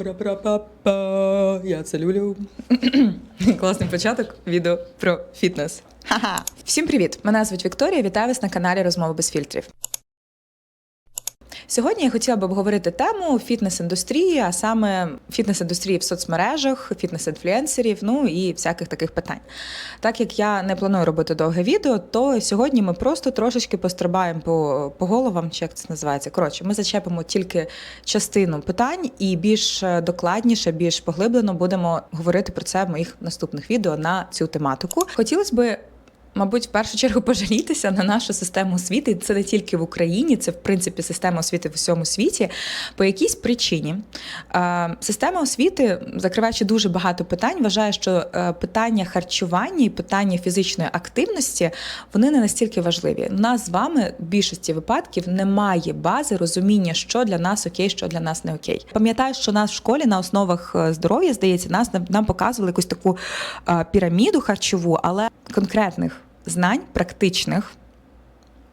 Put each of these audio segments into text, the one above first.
Па-пара-пара-па-па. Я це люблю. Класний початок відео про фітнес. Ха-ха. Всім привіт! Мене звуть Вікторія. Вітаю вас на каналі Розмови без фільтрів. Сьогодні я хотіла б обговорити тему фітнес-індустрії, а саме фітнес-індустрії в соцмережах, фітнес-інфлюенсерів, ну і всяких таких питань. Так як я не планую робити довге відео, то сьогодні ми просто трошечки пострибаємо по, по головам, чи як це називається. Коротше, ми зачепимо тільки частину питань і більш докладніше, більш поглиблено будемо говорити про це в моїх наступних відео на цю тематику. Хотілося би Мабуть, в першу чергу пожалітися на нашу систему освіти. Це не тільки в Україні, це в принципі система освіти в усьому світі. По якійсь причині Е, система освіти, закриваючи дуже багато питань, вважає, що е, питання харчування і питання фізичної активності вони не настільки важливі. У нас з вами в більшості випадків немає бази розуміння, що для нас окей, що для нас не окей. Пам'ятаю, що нас в школі на основах е, здоров'я здається, нас нам показували якусь таку піраміду харчову, але конкретних знань, практичних,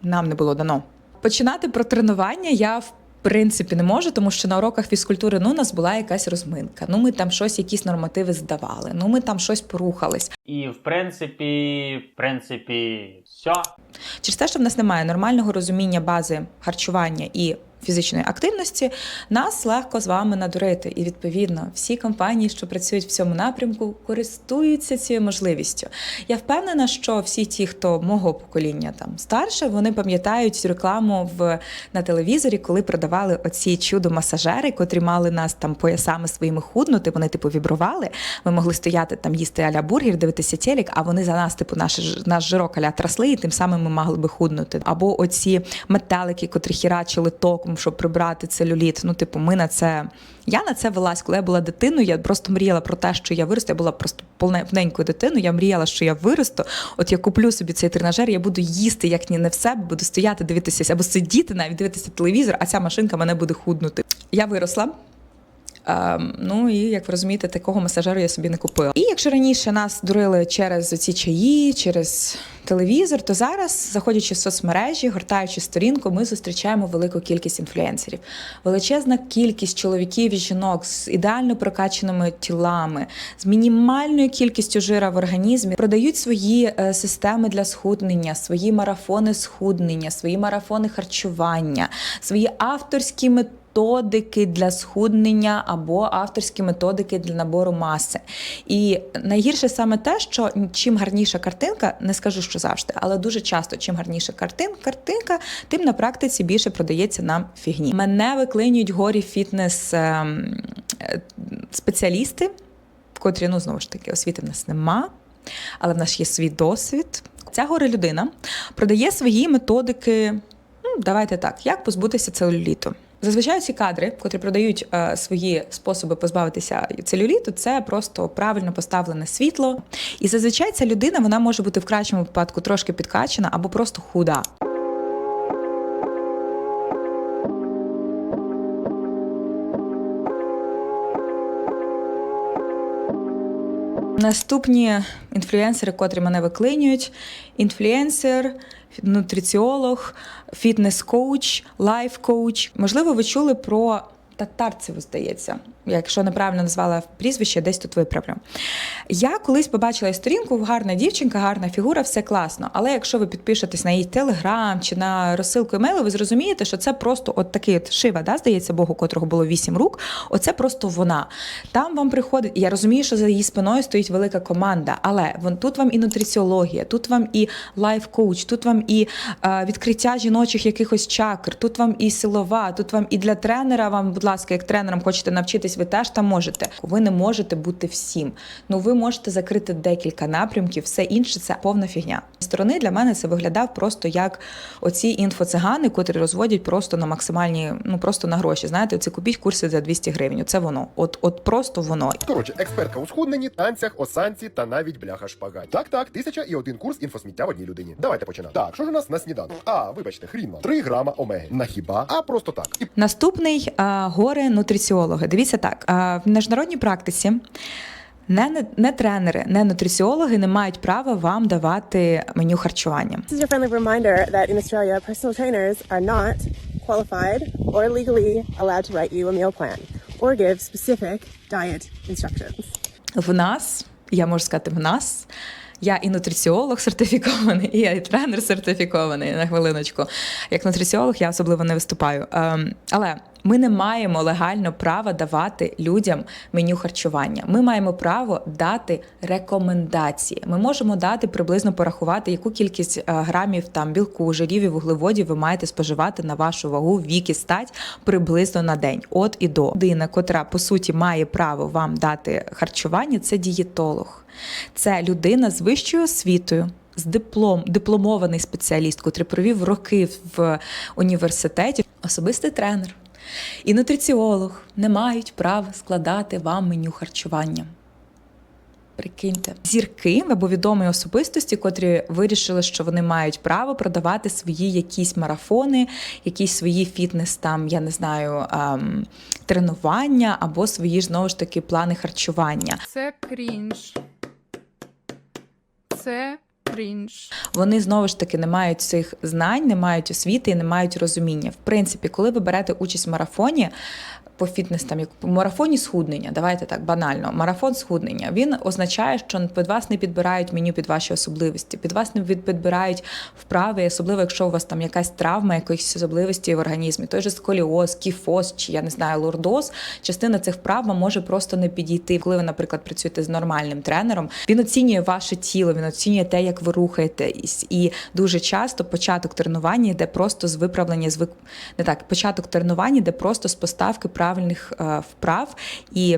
нам не було дано. Починати про тренування я в принципі не можу, тому що на уроках фізкультури ну, у нас була якась розминка. Ну, ми там щось, якісь нормативи здавали, ну ми там щось порухались. І в принципі, в принципі, все. Через те, що в нас немає нормального розуміння бази харчування і фізичної активності, нас легко з вами надурити. І відповідно всі компанії, що працюють в цьому напрямку, користуються цією можливістю. Я впевнена, що всі ті, хто мого покоління там старше, вони пам'ятають рекламу в на телевізорі, коли продавали оці чудо-масажери, котрі мали нас там поясами своїми худнути. Вони типу вібрували. Ми могли стояти там, їсти аля бургер, дивитися телек, а вони за нас, типу, наш, наш жирок аля трасли, і тим самим ми могли би худнути. Або оці метелики, котрі хірачили током, щоб прибрати целюліт. Ну, типу, ми на це. Я на це велась, коли я була дитиною. Я просто мріяла про те, що я виросту. Я була просто повненькою дитиною. Я мріяла, що я виросту. От я куплю собі цей тренажер, я буду їсти як ні не в себе, буду стояти, дивитися або сидіти, навіть дивитися телевізор, а ця машинка мене буде худнути. Я виросла. Ем, ну і як ви розумієте, такого масажеру я собі не купила. І якщо раніше нас дурили через ці чаї, через телевізор, то зараз, заходячи в соцмережі, гортаючи сторінку, ми зустрічаємо велику кількість інфлюенсерів. Величезна кількість чоловіків і жінок з ідеально прокачаними тілами, з мінімальною кількістю жира в організмі, продають свої е, системи для схуднення, свої марафони схуднення, свої марафони харчування, свої авторські методи методики для схуднення або авторські методики для набору маси. І найгірше саме те, що чим гарніша картинка, не скажу, що завжди, але дуже часто, чим гарніша картин, картинка, тим на практиці більше продається нам фігні. Мене виклинюють горі фітнес ем, спеціалісти, котрі, ну знову ж таки, освіти в нас нема, але в нас є свій досвід. Ця горе людина продає свої методики. Ну, давайте так, як позбутися целюліту. Зазвичай ці кадри, котрі продають е, свої способи позбавитися целюліту, це просто правильно поставлене світло. І зазвичай ця людина вона може бути в кращому випадку трошки підкачена або просто худа. Наступні інфлюенсери, котрі мене виклинюють: інфлюенсер, нутриціолог, фітнес-коуч, лайф-коуч. Можливо, ви чули про татарцеву, здається. Якщо неправильно назвала прізвище, десь тут виправлю. Я колись побачила сторінку, гарна дівчинка, гарна фігура, все класно. Але якщо ви підпишетесь на її телеграм чи на розсилку емейлу, ви зрозумієте, що це просто от такий от шива, да, здається, Богу, котрого було вісім рук. Оце просто вона. Там вам приходить. Я розумію, що за її спиною стоїть велика команда, але вон тут вам і нутриціологія, тут вам і лайф-коуч, тут вам і е, відкриття жіночих якихось чакр, тут вам і силова, тут вам і для тренера. Вам, будь ласка, як тренером хочете навчитись, ви теж там можете. Ви не можете бути всім. Ну ви можете закрити декілька напрямків, все інше це повна фігня. Зі сторони для мене це виглядав просто як оці інфоцигани, котрі розводять просто на максимальні, ну просто на гроші. Знаєте, оці купіть курси за 200 гривень. Це воно. От, от просто воно. Коротше, експертка у схудненні, танцях, осанці та навіть бляха шпагат. Так, так, тисяча і один курс інфосміття в одній людині. Давайте починати. Так, що ж у нас на сніданок? А, вибачте, хрін вам. 3 грама омеги. На хіба? А просто так. І Наступний а, горе нутриціологи. Дивіться так, а, в міжнародній практиці. Не, не, не тренери, не нутриціологи не мають права вам давати меню харчування. This is your friendly reminder that in Australia, personal trainers are not qualified or legally allowed to write you a meal plan. or give specific diet instructions. В нас, я можу сказати, в нас. Я і нутриціолог сертифікований, і я і тренер сертифікований на хвилиночку. Як нутриціолог я особливо не виступаю. Ем, але ми не маємо легально права давати людям меню харчування. Ми маємо право дати рекомендації. Ми можемо дати приблизно порахувати, яку кількість е, грамів там білку, жирів і вуглеводів ви маєте споживати на вашу вагу, вік і стать приблизно на день. От і до людина, котра по суті має право вам дати харчування, це дієтолог. Це людина з вищою освітою. З диплом, дипломований спеціаліст, котрий провів роки в університеті, особистий тренер і нутриціолог не мають права складати вам меню харчування. Прикиньте, зірки або відомі особистості, котрі вирішили, що вони мають право продавати свої якісь марафони, якісь свої фітнес, там я не знаю, ем, тренування або свої знову ж таки плани харчування. Це крінж. Це крінж. Вони знову ж таки не мають цих знань, не мають освіти і не мають розуміння. В принципі, коли ви берете участь в марафоні. По фітнес там як марафоні схуднення, давайте так банально. Марафон схуднення він означає, що під вас не підбирають меню під ваші особливості. Під вас не підбирають вправи, особливо якщо у вас там якась травма, якісь особливості в організмі. Той же сколіоз, кіфоз чи я не знаю, лордоз. Частина цих вправ вам може просто не підійти. Коли ви, наприклад, працюєте з нормальним тренером, він оцінює ваше тіло, він оцінює те, як ви рухаєтесь. І дуже часто початок тренування йде просто з виправлення з вик... не так, початок тренування йде просто з поставки правильних е, вправ і.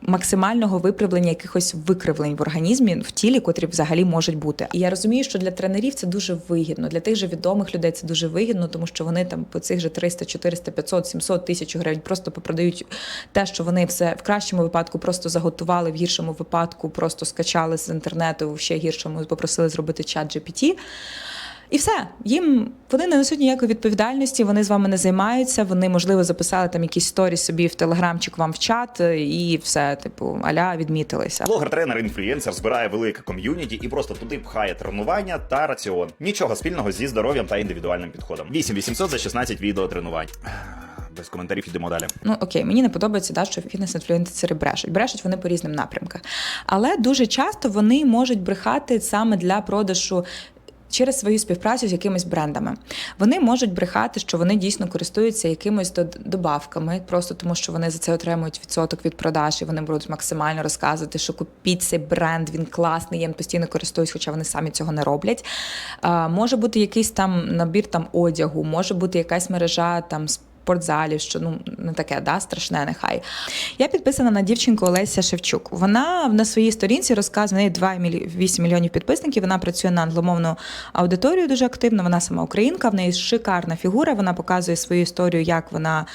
Максимального виправлення якихось викривлень в організмі в тілі, котрі взагалі можуть бути. І я розумію, що для тренерів це дуже вигідно. Для тих же відомих людей це дуже вигідно, тому що вони там по цих же 300, 400, 500, 700 тисяч гривень просто попродають те, що вони все в кращому випадку просто заготували, в гіршому випадку просто скачали з інтернету, ще гіршому попросили зробити чат GPT. І все, їм вони не несуть ніякої відповідальності, вони з вами не займаються. Вони, можливо, записали там якісь сторі собі в телеграмчик вам в чат, і все, типу, аля відмітилися. Блогер, тренер, інфлюенсер збирає велике ком'юніті і просто туди пхає тренування та раціон. Нічого спільного зі здоров'ям та індивідуальним підходом. 8800 за 16 відео тренувань. Без коментарів йдемо далі. Ну окей, мені не подобається, да, що фітнес-інфлюенсери брешуть. Брешуть вони по різним напрямках. Але дуже часто вони можуть брехати саме для продажу. Через свою співпрацю з якимись брендами вони можуть брехати, що вони дійсно користуються якимись добавками, просто тому що вони за це отримують відсоток від продаж, і вони будуть максимально розказувати, що купіть цей бренд, він класний, я постійно користуюсь, хоча вони самі цього не роблять. Може бути якийсь там набір там одягу, може бути якась мережа там спортзалів, що ну не таке, да, страшне, нехай. Я підписана на дівчинку Олеся Шевчук. Вона на своїй сторінці розказує, в неї 2,8 мільйонів підписників. Вона працює на англомовну аудиторію дуже активно. Вона сама українка, в неї шикарна фігура. Вона показує свою історію, як вона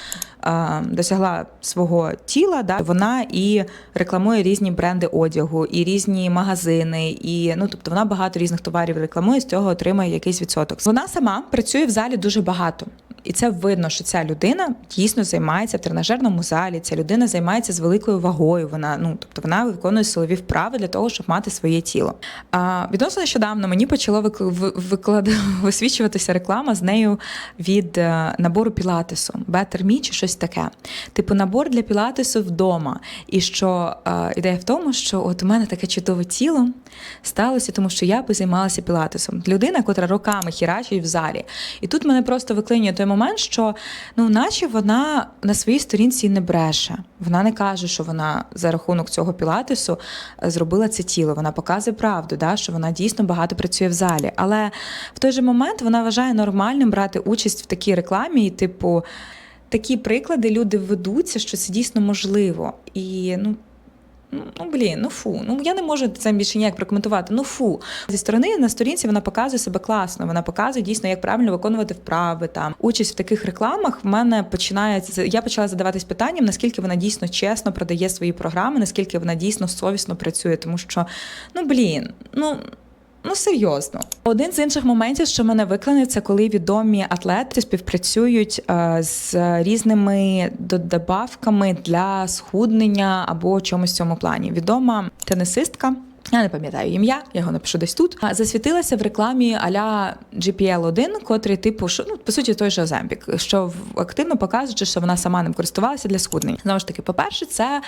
досягла свого тіла. Да? Вона і рекламує різні бренди одягу, і різні магазини, і ну тобто вона багато різних товарів рекламує, з цього отримує якийсь відсоток. Вона сама працює в залі дуже багато. І це видно, що ця людина дійсно займається в тренажерному залі. Ця людина займається з великою вагою. Вона ну тобто вона виконує силові вправи для того, щоб мати своє тіло. А відносно нещодавно мені почало вик- виклад... висвічуватися реклама з нею від е, набору пілатесу, Better Me чи щось таке. Типу набор для пілатесу вдома. І що е, ідея в тому, що от у мене таке чудове тіло сталося, тому що я позаймалася пілатесом. Людина, котра роками хірачить в залі. І тут мене просто виклинює той момент, що ну, наче вона на своїй сторінці не бреше. Вона не каже, що вона за рахунок цього пілатесу е, зробила це тіло. Вона показує правду, да, що вона дійсно багато працює в залі. Але в той же момент вона вважає нормальним брати участь в такій рекламі, і, типу, такі приклади люди ведуться, що це дійсно можливо. І ну. Ну, ну, блін, ну фу. Ну я не можу це більше ніяк прокоментувати. Ну фу. Зі сторони на сторінці вона показує себе класно. Вона показує дійсно, як правильно виконувати вправи. Там участь в таких рекламах в мене починається. Я почала задаватись питанням, наскільки вона дійсно чесно продає свої програми, наскільки вона дійсно совісно працює, тому що ну блін, ну. Ну, серйозно, один з інших моментів, що мене виклине, це коли відомі атлети співпрацюють е, з різними додавками для схуднення або чомусь в цьому плані. Відома тенісистка Я не пам'ятаю ім'я, я його напишу десь тут. Засвітилася в рекламі аля GPL-1, котрий типу, ну по суті той же Оземпік, що активно показуючи, що вона сама ним користувалася для схуднення. Знову ж таки, по-перше, це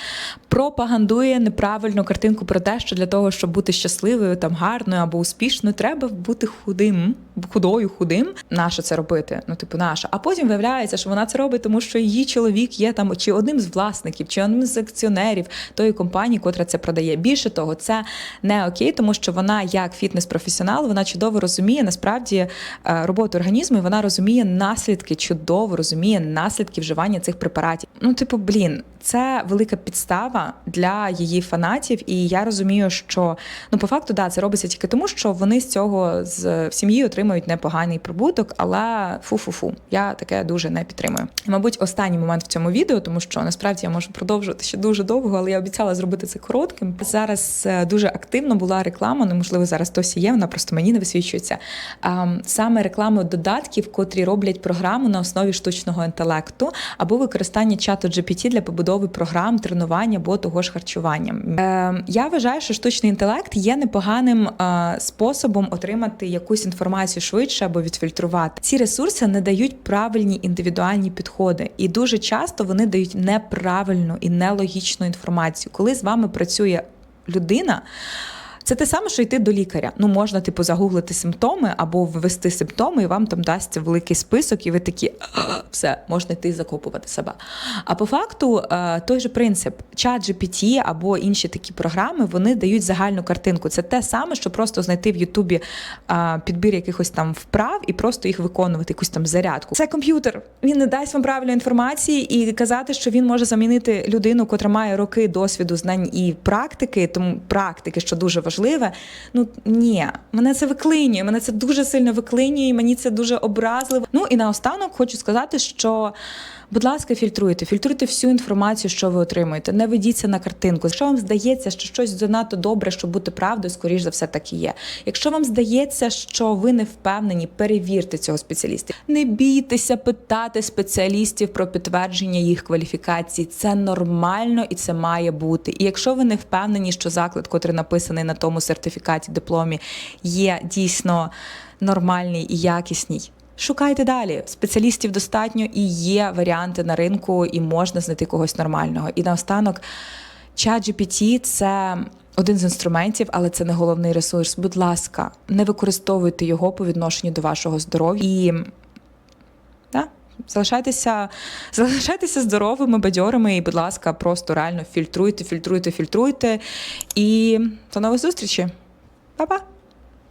пропагандує неправильну картинку про те, що для того, щоб бути щасливою, там гарною або успішною, треба бути худим, худою, худим. Нащо це робити? Ну, типу, наша. А потім виявляється, що вона це робить, тому що її чоловік є там чи одним з власників, чи одним з акціонерів тої компанії, котра це продає. Більше того, це не окей, тому що вона, як фітнес-професіонал, вона чудово розуміє насправді е, роботу організму, і вона розуміє наслідки, чудово розуміє наслідки вживання цих препаратів. Ну, типу, блін, це велика підстава для її фанатів, і я розумію, що ну по факту да, це робиться тільки тому, що вони з цього з сім'ї отримують непоганий прибуток, але фу-фу-фу, я таке дуже не підтримую. Мабуть, останній момент в цьому відео, тому що насправді я можу продовжувати ще дуже довго, але я обіцяла зробити це коротким. Зараз е, дуже активно була реклама, ну можливо, зараз досі є, вона просто мені не висвічується. Саме реклами додатків, котрі роблять програму на основі штучного інтелекту або використання чату GPT для побудови програм, тренування або того ж харчування. Ем, Я вважаю, що штучний інтелект є непоганим е, способом отримати якусь інформацію швидше або відфільтрувати. Ці ресурси не дають правильні індивідуальні підходи, і дуже часто вони дають неправильну і нелогічну інформацію. Коли з вами працює людина. Це те саме, що йти до лікаря. Ну, можна, типу, загуглити симптоми або ввести симптоми, і вам там дасться великий список, і ви такі все, можна йти закопувати себе. А по факту, е, той же принцип, чат GPT або інші такі програми, вони дають загальну картинку. Це те саме, що просто знайти в Ютубі е, підбір якихось там вправ і просто їх виконувати, якусь там зарядку. Це комп'ютер. Він не дасть вам правильної інформації і казати, що він може замінити людину, котра має роки досвіду, знань і практики, тому практики, що дуже важливе. Ну ні, мене це виклинює. Мене це дуже сильно виклинює, мені це дуже образливо. Ну і наостанок хочу сказати, що. Будь ласка, фільтруйте, фільтруйте всю інформацію, що ви отримуєте. Не ведіться на картинку. Якщо вам здається, що щось занадто добре, щоб бути правдою, скоріш за все так і є. Якщо вам здається, що ви не впевнені, перевірте цього спеціаліста. Не бійтеся питати спеціалістів про підтвердження їх кваліфікацій. Це нормально і це має бути. І якщо ви не впевнені, що заклад, котрий написаний на тому сертифікаті дипломі, є дійсно нормальний і якісний. Шукайте далі. Спеціалістів достатньо і є варіанти на ринку, і можна знайти когось нормального. І наостанок, ChatGPT – це один з інструментів, але це не головний ресурс. Будь ласка, не використовуйте його по відношенню до вашого здоров'я і да, залишайтеся, залишайтеся здоровими, бадьорими, і, будь ласка, просто реально фільтруйте, фільтруйте, фільтруйте. І до нових зустрічей. Па-па!